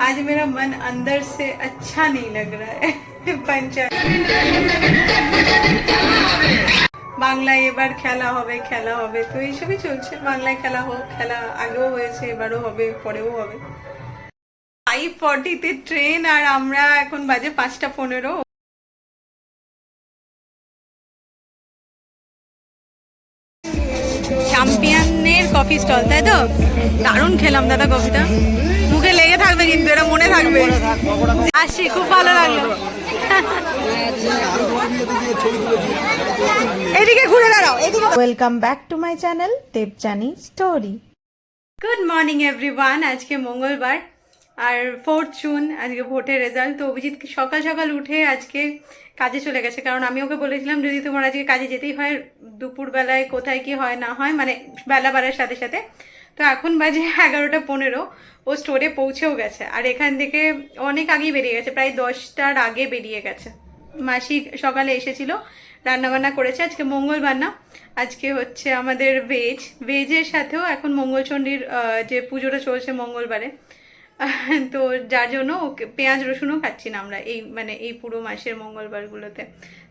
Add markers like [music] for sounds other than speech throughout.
आज मेरा मन अंदर से अच्छा नहीं लग रहा है पंचायत বাংলায় এবার খেলা হবে খেলা হবে তো এইসবই চলছে বাংলায় খেলা হোক খেলা আগেও হয়েছে এবারও হবে পরেও হবে ফাইভ ফর্টিতে ট্রেন আর আমরা এখন বাজে পাঁচটা পনেরো চ্যাম্পিয়নের কফি স্টল তাই তো দারুণ খেলাম দাদা কফিটা মুখে লেগে থাকবে কিন্তু এটা মনে থাকবে। আসি খুব ভালো লাগল। এদিকে ঘুরে দাঁড়াও এদিকে। Welcome back to my channel Debjani story good morning everyone আজকে মঙ্গলবার আর ফোর্থ জুন আজকে ভোটের রেজাল্ট তো অভিজিৎ সকাল সকাল উঠে আজকে কাজে চলে গেছে। কারণ আমি ওকে বলেছিলাম যদি তোমার আজকে কাজে যেতেই হয় দুপুরবেলায় কোথায় কি হয় না হয় মানে বেলা বাড়ার সাথে সাথে তো এখন বাজে [laughs] এগারোটা পনেরো, ও স্টোরে পৌঁছেও গেছে। আর এখান থেকে অনেক আগেই বেরিয়ে গেছে, প্রায় দশটার আগে বেরিয়ে গেছে। মাসি সকালে এসেছিল, রান্নাবান্না করেছে, আজকে মঙ্গলবার না আজকে হচ্ছে আমাদের ভেজ ভেজের সাথেও এখন মঙ্গলচণ্ডীর যে পুজোটা চলছে মঙ্গলবারে, [laughs] তো যার জন্য ওকে পেঁয়াজ রসুনও খাচ্ছি না আমরা এই মানে এই পুরো মাসের মঙ্গলবারগুলোতে।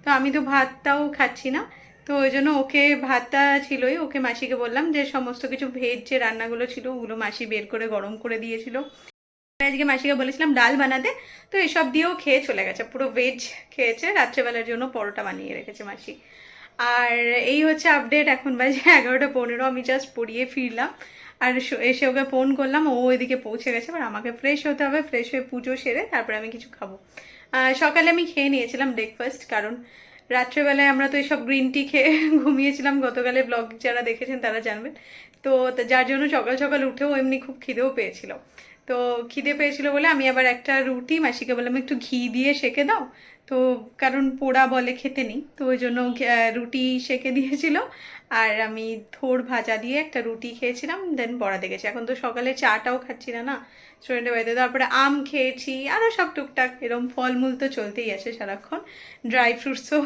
তো আমি তো ভাতটাও খাচ্ছি না তো ওই জন্য ওকে ভাতটা ছিলই, ওকে মাসিকে বললাম যে সমস্ত কিছু ভেজ যে রান্নাগুলো ছিল ওগুলো মাসি বের করে গরম করে দিয়েছিল। আজকে মাসিকে বলেছিলাম, ডাল বানাতে তো এসব দিয়েও খেয়ে চলে গেছে, পুরো ভেজ খেয়েছে, রাত্রেবেলার জন্য পরোটা বানিয়ে রেখেছে মাসি। আর এই হচ্ছে আপডেট এখন বাজে [laughs] এগারোটা পনেরো, আমি জাস্ট পড়িয়ে ফিরলাম। আর এসে ওকে ফোন করলাম, ও ওইদিকে পৌঁছে গেছে, এবার আমাকে ফ্রেশ হতে হবে ফ্রেশ হয়ে পুজো সেরে তারপরে আমি কিছু খাব। সকালে আমি খেয়ে নিয়েছিলাম ব্রেকফাস্ট কারণ রাত্রেবেলায় আমরা তো এইসব গ্রিন টি খেয়ে [laughs] ঘুমিয়েছিলাম। গতকালের ব্লগ যারা দেখেছেন তারা জানবেন। তো যার জন্য সকাল সকাল উঠেও এমনি খুব খিদেও পেয়েছিল। তো খিদে পেয়েছিল বলে আমি আবার একটা রুটি, মাসিকে বললাম একটু ঘি দিয়ে সেকে দাও। তো কারণ পোড়া বলে খেতে নেই, তো ওই জন্য রুটি সেকে দিয়েছিল। আর আমি থোড় ভাজা দিয়ে একটা রুটি খেয়েছিলাম দেন পড়াতে দেখেছি এখন তো সকালে চাটাও খাচ্ছি না না? স্টুডেন্টের বাড়িতে তারপরে আম খেয়েছি আরও সব টুকটাক এরকম ফলমূল তো চলতেই আছে সারাক্ষণ। ড্রাই ফ্রুটসও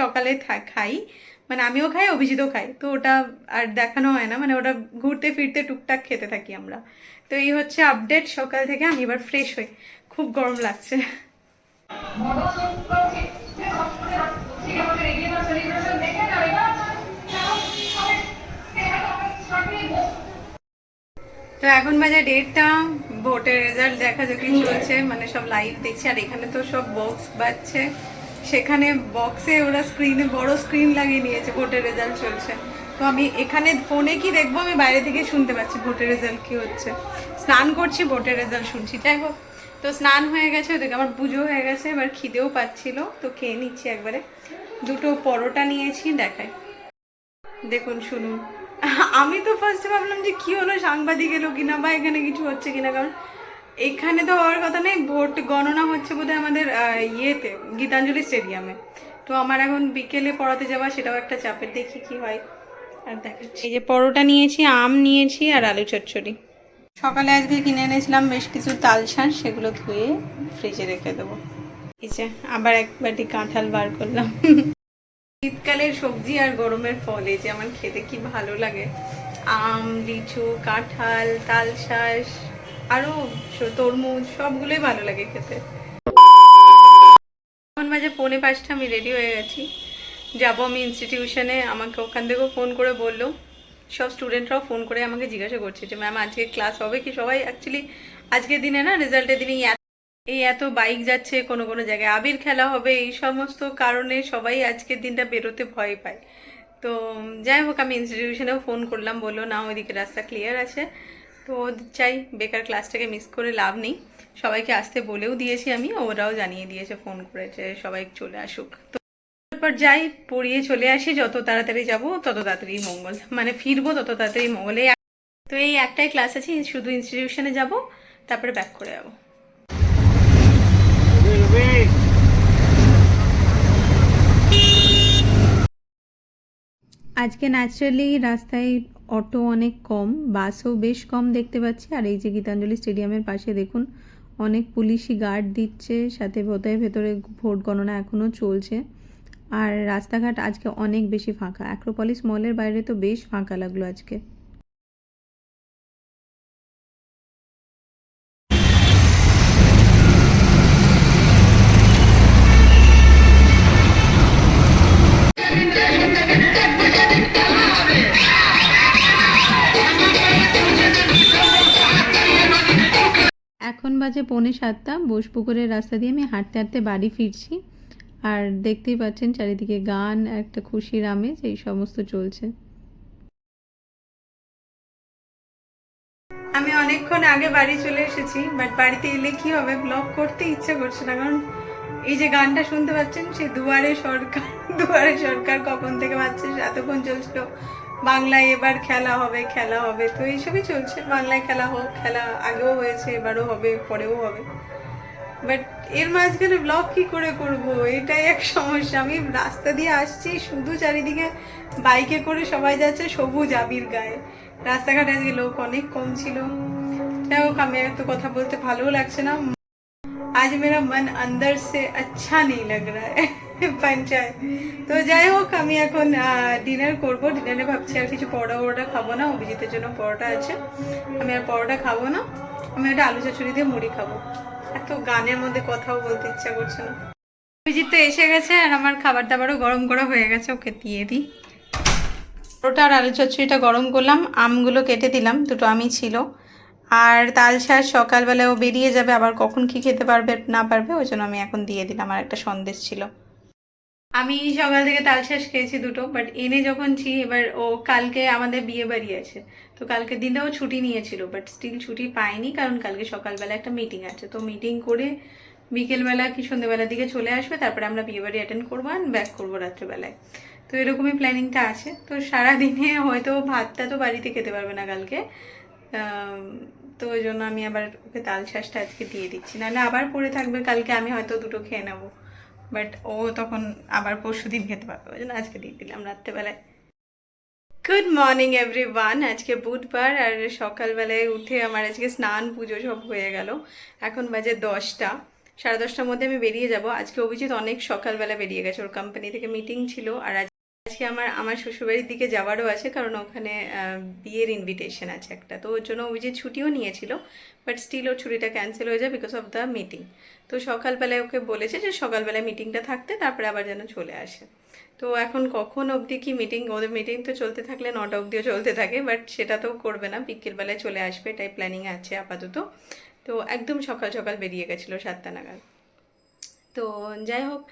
সকালে খাই। মানে আমিও খাই অভিজিতও খাই তো ওটা আর দেখানো হয় না মানে ওটা ঘুরতে ফিরতে টুকটাক খেতে থাকি আমরা। তো এই হচ্ছে আপডেট সকাল থেকে আমি এবার ফ্রেশ হই। খুব গরম লাগছে। তো এখন বাজে ডেটটা ভোটের রেজাল্ট দেখা দেখি চলছে। মানে সব লাইভ দেখছি, আর এখানে তো সব বক্স বাজছে। সেখানে বক্সে ওরা স্ক্রিনে বড় স্ক্রিন লাগিয়ে নিয়েছে, ভোটের রেজাল্ট চলছে। তো আমি এখানে ফোনে কি দেখব আমি বাইরে থেকে শুনতে পাচ্ছি ভোটের রেজাল্ট কি হচ্ছে। স্নান করছি, ভোটের রেজাল্ট শুনছি। যাই হোক। তো স্নান হয়ে গেছে ওদিকে আমার পুজো হয়ে গেছে, এবার খিদেও পাচ্ছিল, তো খেয়ে নিচ্ছি একবারে। দুটো পরোটা নিয়েছি, দেখাই। দেখুন, শুনুন। আমি তো ফার্স্টে ভাবলাম যে কি হলো, সাংবাদিক এলো কিনা বা এখানে কিছু হচ্ছে কিনা, কারণ এখানে তো হওয়ার কথা নেই, ভোট গণনা হচ্ছে বোধহয় আমাদের ইয়েতে, গীতাঞ্জলি স্টেডিয়ামে। তো আমার এখন বিকেলে পড়াতে যাওয়া, সেটাও একটা চাপের দেখি কি হয়। আর দেখাচ্ছি। এই যে পরোটা নিয়েছি, আম নিয়েছি আর আলু চচ্চড়ি। সকালে আজকে কিনে এনেছিলাম বেশ কিছু তাল শাঁস, সেগুলো ধুয়ে ফ্রিজে রেখে দেবো। আবার এক বাটি কাঁঠাল বার করলাম। শীতকালের সবজি আর গরমের ফল যে আমার খেতে কি ভালো লাগে। আম, লিচু, কাঁঠাল তালশাঁস আরও তরমুজ, সবগুলোই ভালো লাগে খেতে। এখন বাজে পৌনে পাঁচটা, আমি রেডি হয়ে গেছি। যাব আমি ইনস্টিটিউশনে আমাকে ওখান থেকেও ফোন করে বলল। সব স্টুডেন্টরাও ফোন করে আমাকে জিজ্ঞাসা করছে যে ম্যাম আজকে ক্লাস হবে কি সবাই? অ্যাকচুয়ালি আজকের দিনে না রেজাল্টের দিনে এই এত বাইক যাচ্ছে কোনো কোনো জায়গায়। আবির খেলা হবে, এই সমস্ত কারণে সবাই আজকের দিনটা বেরোতে ভয় পায়। তো, যাই হোক, আমি ইনস্টিটিউশনেও ফোন করলাম, বলল না ওইদিকে রাস্তা ক্লিয়ার আছে। তো, চাই, বেকার ক্লাসটাকে মিস করে লাভ নেই। সবাইকে আসতে বলেও দিয়েছি আমি, ওরাও জানিয়ে দিয়েছে ফোন করেছে, সবাই চলে আসুক। তো তারপর যাই, পড়িয়ে চলে আসি, যত তাড়াতাড়ি যাব তত তাড়াতাড়ি মঙ্গল মানে ফিরবো তত তাড়াতাড়ি মঙ্গলে। তো এই একটাই ক্লাস আছে, শুধু ইনস্টিটিউশনে যাব, তারপরে ব্যাক করে যাব। আজকে ন্যাচারালি রাস্তায় অটো অনেক কম বাসও বেশ কম দেখতে পাচ্ছি, আর এই যে গীতাঞ্জলি স্টেডিয়ামের পাশে দেখুন, অনেক পুলিশি গার্ড দিচ্ছে, সাথে বোধহয় ভেতরে ভোট গণনা এখনও চলছে। আর রাস্তাঘাট আজকে অনেক বেশি ফাঁকা। অ্যাক্রোপলিস মলের বাইরে তো বেশ ফাঁকা লাগল আজকে। এখন বাজে পৌনে সাতটা। বোসপুকুরের রাস্তা দিয়ে আমি হাঁটতে হাঁটতে বাড়ি ফিরছি। আর দেখতেই পাচ্ছেন চারিদিকে গান, একটা খুশির আমেজ, এই সমস্ত চলছে। আমি অনেকক্ষণ আগে বাড়ি চলে এসেছি বাট বাড়িতে এলে কি হবে? ব্লগ করতে ইচ্ছে করছে না, কারণ এই যে গানটা শুনতে পাচ্ছেন, সে দুয়ারে সরকার [laughs] দুয়ারে সরকার কখন থেকে বাজছে এতক্ষণ চলছিল। বাংলায় এবার খেলা হবে খেলা হবে, তো এইসবই চলছে। বাংলায় খেলা হোক, খেলা আগেও হয়েছে, এবারও হবে, পরেও হবে। বাট এর মাঝখানে ব্লগ কি করে করব? এটাই এক সমস্যা। আমি রাস্তা দিয়ে আসছি, শুধু চারিদিকে বাইকে করে সবাই যাচ্ছে সবুজ আবির গায়ে। রাস্তাঘাটে আজকে লোক অনেক কম ছিল। যাই হোক, আমি এত কথা বলতে ভালোও লাগছে না। আজ মেরা মন অন্দর সে আচ্ছা নেই লাগ রা পঞ্চায়েত। তো যাই হোক, আমি এখন ডিনার করব। ডিনারে ভাবছি আর কিছু পরোটা পরোটা খাব না। অভিজিতের জন্য পরোটা আছে। আমি আর পরোটা খাব না। আমি একটা আলু চচড়ি দিয়ে মুড়ি খাব। এত গানের মধ্যে কথাও বলতে ইচ্ছা করছে না। অভিজিৎ তো এসে গেছে আর আমার খাবার দাবারও গরম করা হয়ে গেছে, ওকে দিয়ে দিই। পরোটা আর আলু চচ্চড়িটা গরম করলাম, আমগুলো কেটে দিলাম, দুটো আমি ছিল। আর তাল শাঁস সকালবেলায় ও বেরিয়ে যাবে, আবার কখন কি খেতে পারবে না পারবে, ওই জন্য আমি এখন দিয়ে দিলাম, আর একটা সন্দেশ ছিল। আমি সকাল থেকে তাল শাঁস খেয়েছি দুটো বাট এনে যখন ছি, এবার ও কালকে আমাদের বিয়ে বাড়ি আছে। তো কালকে দিনেও ছুটি নিয়েছিল বাট স্টিল ছুটি পাইনি কারণ কালকে সকালবেলা একটা মিটিং আছে। তো মিটিং করে বিকেলবেলা কি সন্ধ্যেবেলার দিকে চলে আসবে, তারপরে আমরা বিয়ে বাড়ি অ্যাটেন্ড করব আর ব্যাক করব রাত্রেবেলায়। তো এরকমই প্ল্যানিংটা আছে। তো সারা দিনে হয়তো ভাতটা তো বাড়িতে খেতে পারবে না কালকে। তো ওই জন্য আমি আবার ওকে তাল শাঁসটা আজকে দিয়ে দিচ্ছি। নাহলে আবার পড়ে থাকবে, কালকে আমি হয়তো দুটো খেয়ে নেব। বাট ও তখন আবার পরশু দিন খেতে পারবে, ওই জন্য আজকে দিয়ে দিলাম রাত্রেবেলায়। গুড মর্নিং এভরিওয়ান আজকে বুধবার আর সকালবেলায় উঠে আমার আজকে স্নান, পুজো সব হয়ে গেল। এখন বাজে দশটা। সাড়ে দশটার মধ্যে আমি বেরিয়ে যাব। আজকে অভিজিৎ অনেক সকালবেলা বেরিয়ে গেছে। ওর কোম্পানি থেকে মিটিং ছিল। আর আজকে আমার আমার শ্বশুরবাড়ির দিকে যাওয়ারও আছে, কারণ ওখানে বিয়ের ইনভিটেশন আছে একটা। তো ওর জন্য অভিজিৎ ছুটিও নিয়েছিল বাট স্টিল ওর ছুটিটা ক্যান্সেল হয়ে যায় বিকজ অফ দ্য মিটিং তো সকালবেলায় ওকে বলেছে যে সকালবেলায় মিটিংটা থাকতে তারপরে আবার যেন চলে আসে। তো এখন কখন অবধি কি মিটিং ওদের মিটিং তো চলতে থাকলে নটা অবধিও চলতে থাকে বাট সেটা তো করবে না। বিকেলবেলায় চলে আসবে এটাই প্ল্যানিং আছে আপাতত। তো একদম সকাল সকাল বেরিয়ে গেছিল সাতটা নাগাদ। তো যাই হোক,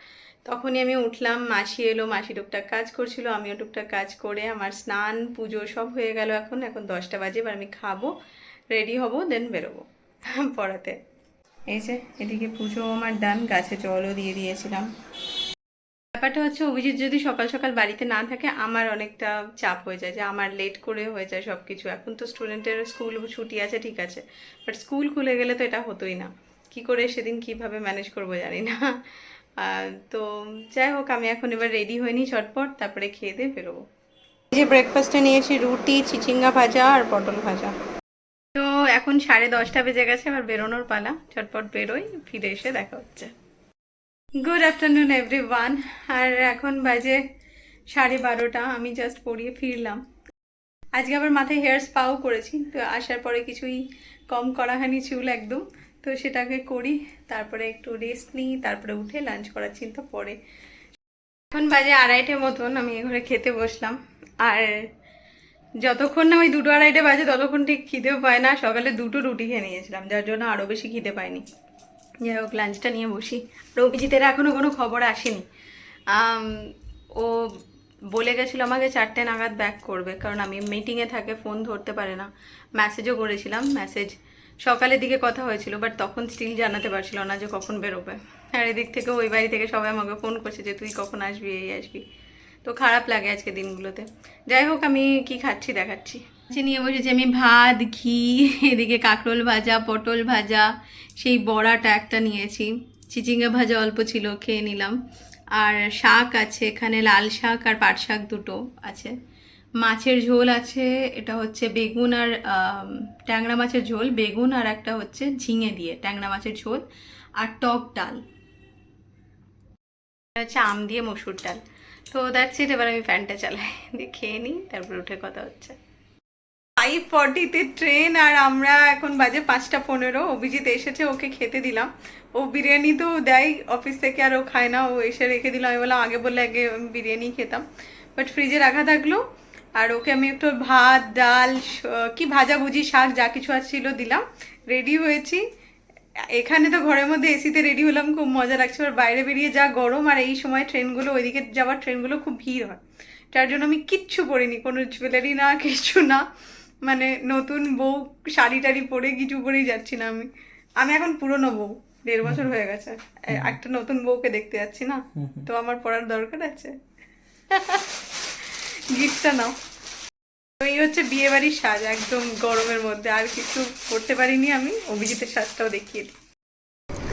তখনই আমি উঠলাম, মাসি এলো, মাসি টুকটাক কাজ করছিল, আমিও টুকটাক কাজ করে আমার স্নান, পুজো সব হয়ে গেল এখন। এখন দশটা বাজে, এবার আমি খাব রেডি হব দেন বেরোবো পড়াতে। এই যে, এদিকে পুজো আমার ডান গাছে জলও দিয়ে দিয়েছিলাম। ব্যাপারটা হচ্ছে, অভিজিৎ যদি সকাল সকাল বাড়িতে না থাকে, আমার অনেকটা চাপ হয়ে যায়, যে আমার লেট করে হয়ে যায় সব কিছু এখন তো স্টুডেন্টের স্কুল ছুটি আছে, ঠিক আছে। বাট স্কুল খুলে গেলে তো এটা হতোই না। কি করে সেদিন কীভাবে ম্যানেজ করব জানি না। [laughs] তো যাই হোক, আমি এখন এবার রেডি হয়ে নিই চটপট তারপরে খেয়ে দিয়ে বেরোবো। এই যে ব্রেকফাস্টে নিয়েছি রুটি, চিচিঙ্গা ভাজা আর পটল ভাজা। এখন সাড়ে দশটা বেজে গেছে, এবার বেরোনোর পালা। চটপট বেরোই, ফিরে এসে দেখা হচ্ছে। গুড আফটারনুন এভরি ওয়ান আর এখন বাজে সাড়ে বারোটা, আমি জাস্ট পড়িয়ে ফিরলাম। আজকে আবার মাথায় হেয়ার স্পাও করেছি, তো আসার পরে কিছুই কম করা হয়নি চুল একদম। তো সেটাকে করি, তারপরে একটু রেস্ট নিই, তারপরে উঠে লাঞ্চ করার চিন্তা পরে এখন বাজে আড়াইটে মতন, আমি এ ঘরে খেতে বসলাম। আর যতক্ষণ না ওই দুটো আড়াইটে বাজে, ততক্ষণ ঠিক খিদেও পায় না। সকালে দুটো রুটি খেয়ে নিয়েছিলাম, যার জন্য আরও বেশি খিদে পায়নি। যাই হোক লাঞ্চটা নিয়ে বসি। আর অভিজিতের এখনও কোনো খবর আসেনি। ও বলে গেছিল আমাকে চারটে নাগাদ ব্যাক করবে, কারণ আমি মিটিংয়ে থাকে ফোন ধরতে পারে না। মেসেজও করেছিলাম মেসেজ সকালের দিকে কথা হয়েছিল বাট তখন স্টিল জানাতে পারছিল না যে কখন বেরোবে। আর এদিক থেকে ওই বাড়ি থেকে সবাই আমাকে ফোন করছে যে, তুই কখন আসবি, এই আসবি? তো খারাপ লাগে আজকে দিনগুলোতে। যাই হোক, আমি কি খাচ্ছি দেখাচ্ছি। নিয়ে বসেছি আমি ভাত, ঘি, এদিকে কাঁকরোল ভাজা, পটল ভাজা, সেই বড়াটা একটা নিয়েছি। চিচিঙ্গা ভাজা অল্প ছিল, খেয়ে নিলাম। আর শাক আছে, এখানে লাল শাক আর পাট শাক দুটো আছে। মাছের ঝোল আছে, এটা হচ্ছে বেগুন আর ট্যাংরা মাছের ঝোল, বেগুন আর একটা হচ্ছে ঝিঙে দিয়ে, ট্যাংরা মাছের ঝোল আর টক ডাল। হচ্ছে আম দিয়ে মসুর ডাল। তো দ্যাটস ইট এবার আমি ফ্যানটা চালাই। দিয়ে খেয়ে নিই, তারপর উঠে কথা হচ্ছে। ফাইভ ফর্টিতে ট্রেন আর আমরা এখন বাজে পাঁচটা পনেরো। অভিজিৎ এসেছে, ওকে খেতে দিলাম। ও বিরিয়ানি তো দেয় অফিস থেকে আর ও খায় না। ও এসে রেখে দিলাম আমি বললাম, আগে বললে আগে আমি বিরিয়ানি খেতাম। বাট ফ্রিজে রাখা থাকল। আর ওকে আমি একটু ভাত, ডাল কি ভাজাভুজি, শাক যা কিছু ছিল দিলাম। রেডি হয়েছি। এখানে তো ঘরের মধ্যে এসিতে রেডি হলাম খুব মজা লাগছে। আর বাইরে বেরিয়ে যা গরম আর এই সময় ট্রেনগুলো ওইদিকে যাওয়ার ট্রেনগুলো খুব ভিড় হয়। যার জন্য আমি কিচ্ছু পরিনি কোনো জুয়েলারি না কিছু না। মানে নতুন বউ শাড়ি টাড়ি পরে কিছু পরেই যাচ্ছি না আমি। আমি এখন পুরনো বউ দেড় বছর হয়ে গেছে। একটা নতুন বউকে দেখতে যাচ্ছি না? তো আমার পড়ার দরকার আছে। [laughs] গিফটটা নাও। এই হচ্ছে বিয়ে বাড়ির সাজ একদম গরমের মধ্যে। আর কিছু করতে পারিনি আমি অভিজিতের সাজটাও দেখিয়ে দিই।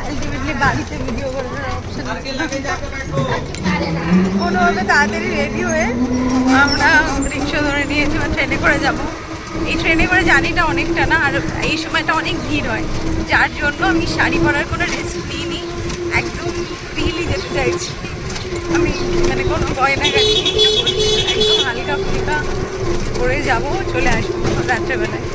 আলটিমেটলি বাড়িতে ভিডিও করার অপশন কোনোভাবে তাড়াতাড়ি রেডি হয়ে আমরা রিক্সা ধরে নিয়েছি বা ট্রেনে করে যাব। এই ট্রেনে করে জার্নিটা অনেকটা না আর এই সময়টা অনেক ভিড় হয়। যার জন্য আমি শাড়ি পরার কোনো রিস্ক নিইনি। একদম ফ্রিলি যেতে চাইছি। আমি মানে কোনো গয়না গাড়ি কিছু করছি একদম হালকা ফুলকা করে যাব চলে আসব রাত্রেবেলায়।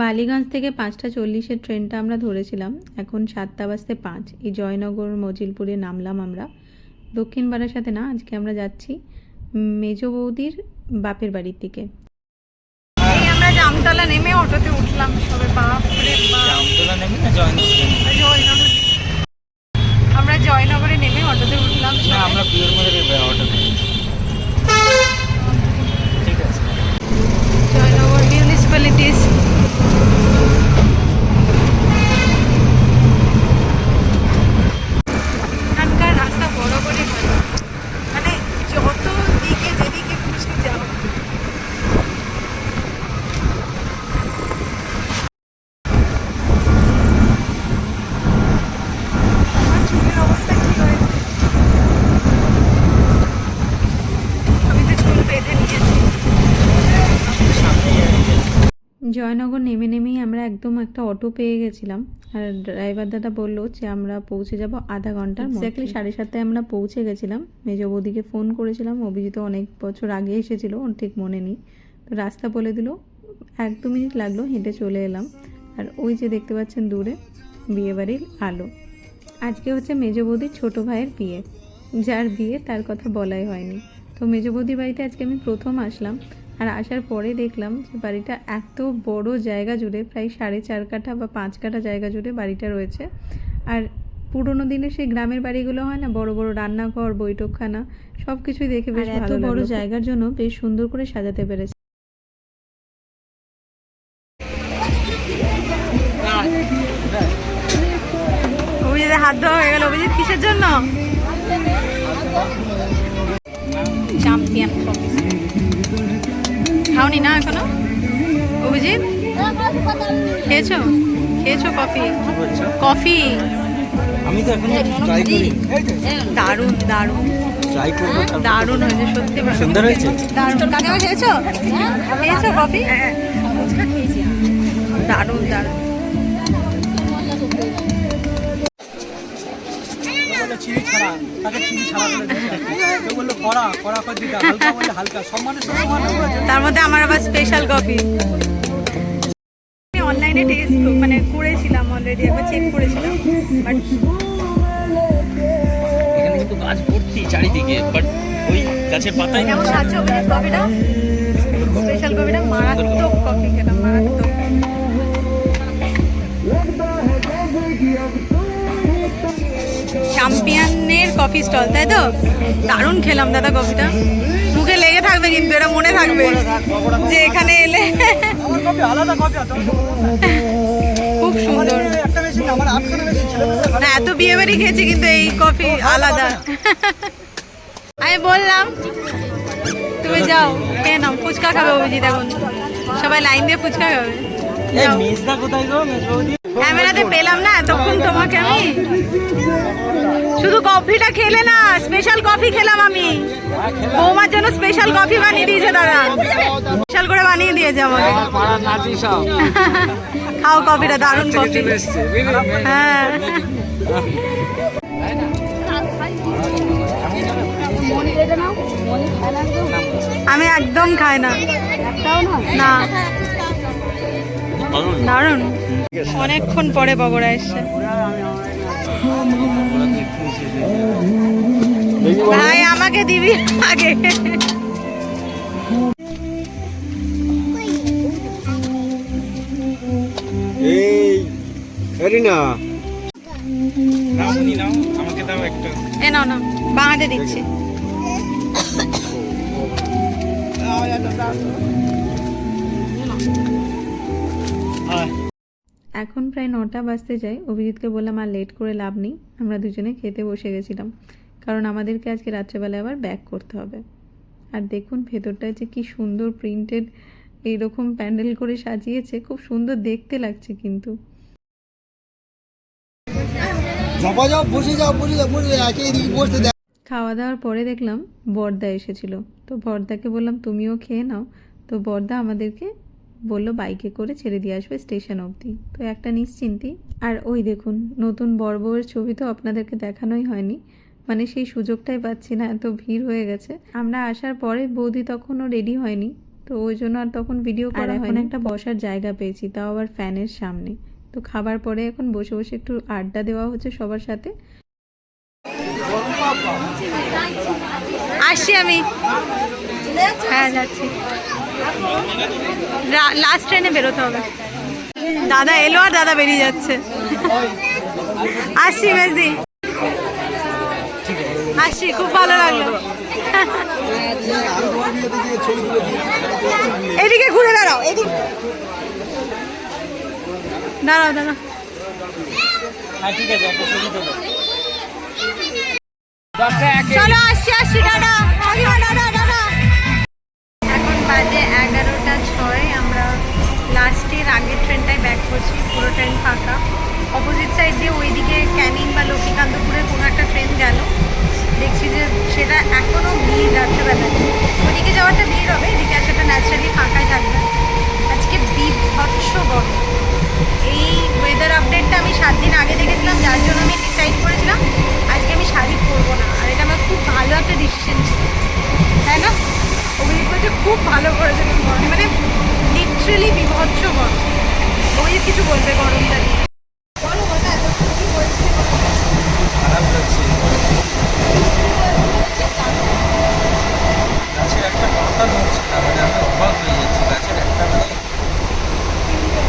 বালিগঞ্জ থেকে পাঁচটা চল্লিশের ট্রেনটা আমরা ধরেছিলাম এখন সাতটা বাজতে পাঁচ। এই জয়নগর মজিলপুরে নামলাম আমরা। দক্ষিণ সাথে না আজকে আমরা যাচ্ছি মেজ বৌদির বাপের বাড়ির দিকে। আমরা জামতলা নেমে অটোতে উঠলাম সবে বাপ জামতলা নেমে না জয়নগর জয়নগর আমরা জয়নগরে নেমে অটোতে উঠলাম না আমরা পিওর মধ্যে অটো ঠিক আছে। জয়নগর মিউনিসিপ্যালিটিস এখানকার রাস্তা বড় বড় ভালো মানে যত দিকে যেদিকে খুশি যাও আমার চুলের অবস্থা কি হয়েছে আমি তো চুল বেঁধে নিয়েছি জয়নগর নেমে নেমেই আমরা একদম একটা অটো পেয়ে গেছিলাম। আর ড্রাইভার দাদা বলল যে, আমরা পৌঁছে যাব আধা ঘণ্টার এক্স্যাক্টলি সাড়ে সাতটায় আমরা পৌঁছে গেছিলাম। মেজ বৌদিকে ফোন করেছিলাম। অভিজিৎ অনেক বছর আগে এসেছিল, ওর ঠিক মনে নেই। তো রাস্তা বলে দিল, এক দু মিনিট লাগল, হেঁটে চলে এলাম। আর ওই যে দেখতে পাচ্ছেন দূরে, বিয়েবাড়ির আলো। আজকে হচ্ছে মেজ বৌদির ছোটো ভাইয়ের বিয়ে। যার বিয়ে তার কথা বলাই হয়নি। তো মেজ বৌদির বাড়িতে আজকে আমি প্রথম আসলাম। আর আসার পরে দেখলাম যে বাড়িটা এত বড় জায়গা জুড়ে প্রায় সাড়ে চার কাঠা বা পাঁচ কাঠা জায়গা জুড়ে বাড়িটা রয়েছে। আর পুরোনো দিনের সেই গ্রামের বাড়িগুলো হয় না বড় বড় রান্নাঘর বৈঠকখানা সব কিছুই দেখে বেশ এত বড় জায়গার জন্য বেশ সুন্দর করে সাজাতে পেরেছে। কফি? আমি তো এখন ট্রাই করি। দারুণ দারুণ। ট্রাই করব তারপর- দারুণ হয়েছে সত্যি। সুন্দর হয়েছে? দারুণ। কাকিমা খেয়েছো? খেয়েছো কফি? দারুণ দারুণ। বলল চিনি ছাড়া তাকে চিনি ছাড়া কেউ বলল কড়া কড়া করে দিতে হালকা। বললে হালকা তার মধ্যে আমার আবার স্পেশাল কফি। আমি অনলাইনে টেস্ট মানে করেছিলাম অলরেডি একবার চেক গাছের পাতায়। কেমন খাচ্ছো কফিটা স্পেশাল কফিটা মারাত্মক কফি খেলাম মারাত্মক? চ্যাম্পিয়নের কফি স্টল তাই তো? দারুণ খেলাম দাদা কফিটা মুখে লেগে থাকবে কিন্তু এটা মনে থাকবে যে এখানে এলে। আছে খুব সুন্দর। একটা মেশিন আমার আটখানা মেশিন ছিল। বুঝলে? না এত বিয়ে বাড়ি খেয়েছি কিন্তু এই কফি আলাদা। আমি বললাম তুমি যাও খেয়ে নাও ফুচকা খাবে অভিজিৎ এখন। সবাই লাইন দিয়ে ফুচকা খাবে। ক্যামেরাতে পেলাম না এতক্ষণ তোমাকে আমি শুধু কফিটা খেলে না স্পেশাল কফি খেলাম আমি। বৌমার জন্য স্পেশাল কফি বানিয়ে দিয়েছে দাদা। স্পেশাল করে বানিয়ে দিয়েছে আমাকে। খাও কফিটা দারুণ কফি হ্যাঁ। আমি একদম খাই না। না। দারুণ। অনেকক্ষণ পরে বগড়া এসছে। ভাই আমাকে দিবি আগে। এই এরিনা নাও আমাকে দাও একটা এ নাও না বাঁহাতে দিচ্ছি। এখন প্রায় নটা বাজতে যায়। অভিজিৎকে বললাম আর লেট করে লাভ নেই। আমরা দুজনে খেতে বসে গেছিলাম। কারণ আমাদেরকে আজকে রাত্রেবেলায় আবার ব্যাক করতে হবে। আর দেখুন ভেতরটায় যে কি সুন্দর প্রিন্টেড এইরকম প্যান্ডেল করে সাজিয়েছে। খুব সুন্দর দেখতে লাগছে কিন্তু। খাওয়া দাওয়ার পরে দেখলাম বর্দা এসেছিল। তো বর্দাকে বললাম তুমিও খেয়ে নাও। তো বর্দা আমাদেরকে বলল বাইকে করে ছেড়ে দিয়ে আসবে স্টেশন অবধি। তো একটা নিশ্চিন্তি আর ওই দেখুন নতুন বড় বউয়ের ছবি তো আপনাদেরকে দেখানোই হয়নি। মানে সেই সুযোগটাই পাচ্ছি না এত ভিড় হয়ে গেছে। আমরা আসার পরে বৌদি তখনও রেডি হয়নি তো ওই জন্য আর তখন ভিডিও করা এখন একটা বসার জায়গা পেয়েছি তাও আবার ফ্যানের সামনে। তো খাবার পরে এখন বসে বসে একটু আড্ডা দেওয়া হচ্ছে সবার সাথে। আসি আমি। হ্যাঁ যাচ্ছি। লাস্ট ট্রেনে বেরোতে হবে। দাদা এলো আর দাদা বেরিয়ে যাচ্ছে। আসছি মেজদি। আসছি, খুব ভালো লাগল। এদিকে ঘুরে দাঁড়াও, এদিকে দাঁড়াও দাঁড়াও। চলো, আসছি আসছি দাদা দাদা বাজে এগারোটা ছয়, আমরা লাস্টের আগের ট্রেনটায় ব্যাক করছি, পুরো ট্রেন ফাঁকা। অপোজিট সাইড দিয়ে ওইদিকে ক্যানিং বা লক্ষ্মীকান্তপুরের কোনো একটা ট্রেন গেল দেখছি যে সেটা এখনও ভিড় রাত্রেবেলায় ওইদিকে যাওয়াটা ভিড় হবে এদিকে আসাটা ন্যাচারালি ফাঁকাই থাকবে আজকে বিভৎস গরম এই ওয়েদার আপডেটটা আমি সাত দিন আগে দেখেছিলাম যার জন্য আমি ডিসাইড করেছিলাম আজকে আমি শাড়ি পরবো না আর এটা আমার খুব ভালো একটা ডিসিশন ছিল তাই না অভিজিৎ বলছে খুব ভালো করেছে তুমি গরম মানে গরম কিছু বলবে গরমটা নিয়ে বলো কথা এত কি বলছে খারাপ লাগছে গাছের একটা পাতা নড়ছে না মানে আমি অবাক হয়ে যাচ্ছি গাছের একটা মানে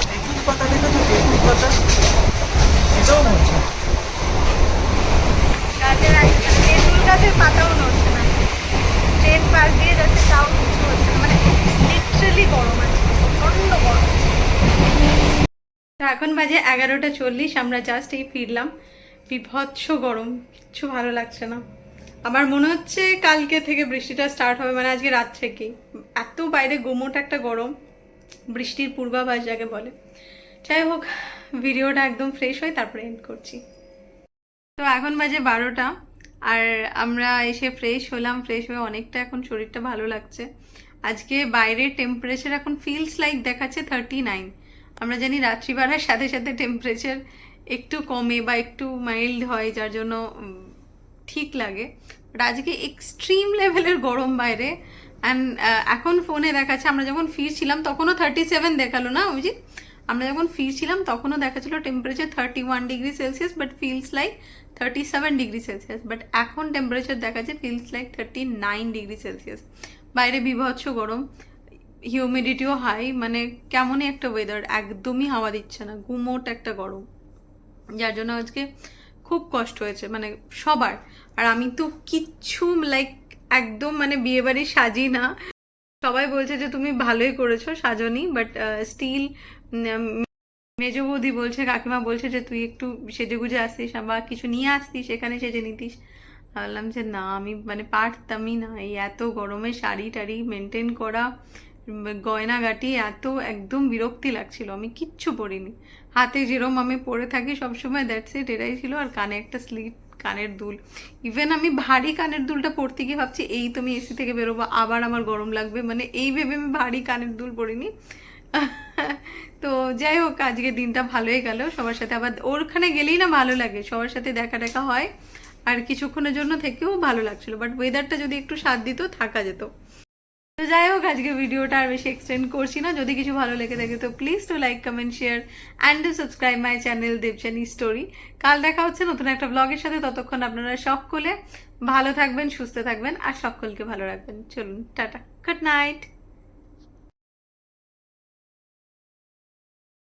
তেঁতুল পাতা দেখেছ তেঁতুল পাতা এটাও নড়ছে না। গাছের এক- তেঁতুল গাছের পাতাও নড়ছে না ট্রেন পাশ দিয়ে যাচ্ছে তাও কিছু হচ্ছে না মানে লিটারেলি গরম আছে প্রচণ্ড গরম তো এখন বাজে এগারোটা চল্লিশ, আমরা জাস্ট এই ফিরলাম। বিভৎস গরম, কিচ্ছু ভালো লাগছে না। আমার মনে হচ্ছে কালকে থেকে বৃষ্টিটা স্টার্ট হবে মানে আজকে রাত থেকেই এত বাইরে গোমোট একটা গরম, বৃষ্টির পূর্বাভাস যাকে বলে। যাই হোক, ভিডিওটা একদম ফ্রেশ হয় তারপরে এন্ড করছি। তো এখন বাজে বারোটা, আর আমরা এসে ফ্রেশ হলাম ফ্রেশ হয়ে অনেকটা এখন শরীরটা ভালো লাগছে। আজকে বাইরের টেম্পারেচার এখন ফিলস লাইক দেখাচ্ছে থার্টি নাইন আমরা জানি রাত্রি বাড়ার সাথে সাথে টেম্পারেচার একটু কমে বা একটু মাইল্ড হয়, যার জন্য ঠিক লাগে। বাট আজকে এক্সট্রিম লেভেলের গরম বাইরে। অ্যান্ড এখন ফোনে দেখাচ্ছে, আমরা যখন ফিরছিলাম, তখনও থার্টি সেভেন দেখাল না, অভিজিৎ? আমরা যখন ফিরছিলাম, তখনও দেখাচ্ছিল temperature thirty one degree Celsius but feels like thirty seven degree Celsius but এখন টেম্পারেচার দেখাচ্ছে feels like thirty nine degree Celsius বাইরে বিভৎস গরম। হিউমিডিটিও হাই মানে কেমনই একটা ওয়েদার একদমই হাওয়া দিচ্ছে না, গুমোট একটা গরম। যার জন্য আজকে খুব কষ্ট হয়েছে মানে সবার। আর আমি তো কিচ্ছু লাইক একদম মানে বিয়েবাড়ি সাজি না। সবাই বলছে যে, তুমি ভালোই করেছ, সাজনি বাট স্টিল মেজ বৌদি বলছে, কাকিমা বলছে যে, তুই একটু সেজে গুজে আসতিস বা কিছু নিয়ে আসতিস, এখানে সেজে নিতিস। ভাবলাম যে, না, আমি মানে পারতামই না, এই এত গরমে শাড়ি টাড়ি মেনটেন করা গয়নাগাটি এত একদম বিরক্তি লাগছিল, আমি কিচ্ছু পরিনি। হাতে যেরম আমি পরে থাকি, সবসময় দ্যাটস ইট এটাই ছিল, আর কানে একটা স্লিপ কানের দুল। ইভেন আমি ভারী কানের দুলটা পরতে গিয়ে ভাবছি, এই তুমি এসি থেকে বেরোবো, আবার আমার গরম লাগবে। মানে এই ভেবে আমি ভারী কানের দুল পরিনি। [laughs] তো যাই হোক আজকে দিনটা ভালোই গেল। সবার সাথে আবার, ওরখানে গেলেই না ভালো লাগে, সবার সাথে দেখা দেখা হয়। আর কিছুক্ষণের জন্য থেকেও ভালো লাগছিল বাট ওয়েদারটা যদি একটু সাথ দিত, থাকা যেত। তো যাই হোক আজকে ভিডিওটা আর বেশি এক্সটেন্ড করছি না। যদি কিছু ভালো লেগে থাকে, তো please to like comment share and subscribe my channel Debjani story কাল দেখা হচ্ছে নতুন একটা ব্লগের সাথে। ততক্ষণ আপনারা সকলে ভালো থাকবেন, সুস্থ থাকবেন আর সকলকে ভালো রাখবেন। চলুন, টাটা। Good night